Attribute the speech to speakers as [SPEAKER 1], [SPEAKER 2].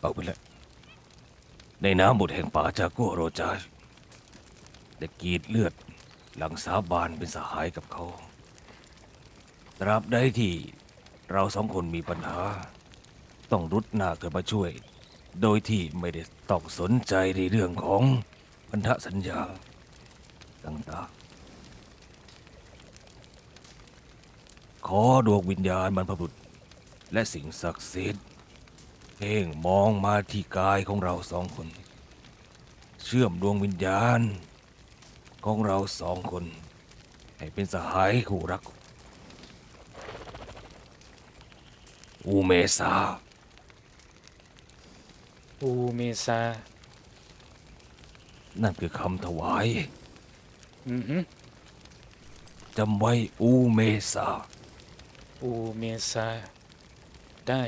[SPEAKER 1] เอาไปแล้วในน้ำบทแห่งป่าจากัวโรจาชได้กรีดเลือดหลังสาบานเป็นสหายกับเขา ตราบใดที่เราสองคนมีปัญหา ต้องรุดหน้าเกิดมาช่วย โดยที่ไม่ได้ต้องสนใจในเรื่องของพันธสัญญาต่างๆ ขอดวงวิญญาณบรรพบุรุษและสิ่งศักดิ์สิทธิ์ เพ่งมองมาที่กายของเราสองคน เชื่อมดวงวิญญาณ ของเราสองคน ให้เป็นสหายคู่รัก อูเมซา
[SPEAKER 2] อูเมซา
[SPEAKER 1] นั่นคือคำถวาย
[SPEAKER 2] อือฮึ
[SPEAKER 1] จำไว้อูเมซา
[SPEAKER 2] อูเมซาได้